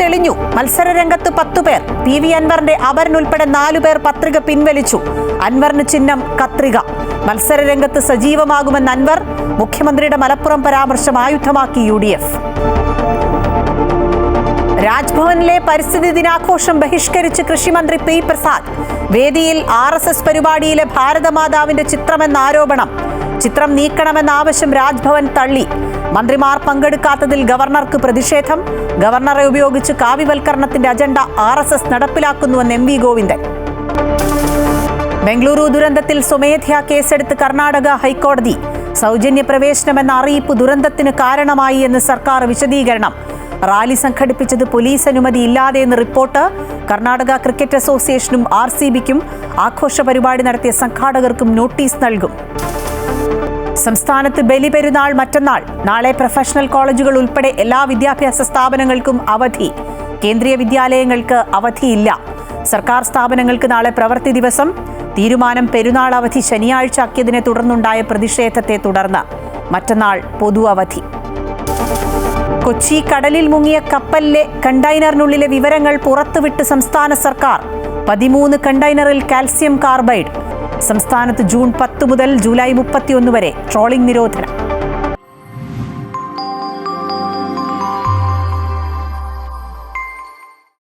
കഴിഞ്ഞു മത്സരരംഗത്ത് പത്തുപേർ P V അൻവറിന്റെ അപരൻ ഉൾപ്പെടെ നാലുപേർ പത്രിക പിൻവലിച്ചു. അൻവറിന് ചിഹ്നം കത്രിക. മത്സരരംഗത്ത് സജീവമാകുമെന്ന് അൻവർ മുഖ്യമന്ത്രിയുടെ മലപ്പുറം പരാമർശം ആയുധമാക്കി യു ഡി എഫ്. രാജ്ഭവനിലെ പരിസ്ഥിതി ദിനാഘോഷം ബഹിഷ്കരിച്ച് കൃഷിമന്ത്രി പി പ്രസാദ്. വേദിയിൽ ആർ പരിപാടിയിലെ ഭാരതമാതാവിന്റെ ചിത്രമെന്ന ആരോപണം. ചിത്രം നീക്കണമെന്ന ആവശ്യം രാജ്ഭവൻ തള്ളി. മന്ത്രിമാർ പങ്കെടുക്കാത്തതിൽ ഗവർണർക്ക് പ്രതിഷേധം. ഗവർണറെ ഉപയോഗിച്ച് കാവ്യവൽക്കരണത്തിന്റെ അജണ്ട ആർ എസ് എസ് നടപ്പിലാക്കുന്നുവെന്ന് എം വി ഗോവിന്ദൻ. ബംഗളൂരു ദുരന്തത്തിൽ സ്വമേധയാ കേസെടുത്ത് കർണാടക ഹൈക്കോടതി. സൗജന്യ പ്രവേശനമെന്ന അറിയിപ്പ് ദുരന്തത്തിന് കാരണമായി എന്ന് സർക്കാർ വിശദീകരണം. റാലി സംഘടിപ്പിച്ചത് പോലീസ് അനുമതി ഇല്ലാതെയെന്ന് റിപ്പോർട്ട്. കർണാടക ക്രിക്കറ്റ് അസോസിയേഷനും ആർ ആഘോഷ പരിപാടി നടത്തിയ സംഘാടകർക്കും നോട്ടീസ് നൽകും. സംസ്ഥാനത്ത് ബലിപെരുന്നാൾ മറ്റന്നാൾ. നാളെ പ്രൊഫഷണൽ കോളേജുകൾ ഉൾപ്പെടെ എല്ലാ വിദ്യാഭ്യാസ സ്ഥാപനങ്ങൾക്കും അവധി. കേന്ദ്രീയ വിദ്യാലയങ്ങൾക്ക് അവധിയില്ല. സർക്കാർ സ്ഥാപനങ്ങൾക്ക് നാളെ പ്രവൃത്തി ദിവസം. തീരുമാനം പെരുന്നാൾ അവധി ശനിയാഴ്ച ആക്കിയതിനെ തുടർന്നുണ്ടായ പ്രതിഷേധത്തെ തുടർന്ന്. മറ്റന്നാൾ പൊതു അവധി. കൊച്ചി കടലിൽ മുങ്ങിയ കപ്പലിലെ കണ്ടെയ്നറിനുള്ളിലെ വിവരങ്ങൾ പുറത്തുവിട്ട് സംസ്ഥാന സർക്കാർ. പതിമൂന്ന് കണ്ടെയ്നറിൽ കാൽസ്യം കാർബൈഡ്. സംസ്ഥാനത്ത് ജൂൺ പത്ത് മുതൽ ജൂലൈ മുപ്പത്തിയൊന്ന് വരെ ട്രോളിംഗ് നിരോധനം.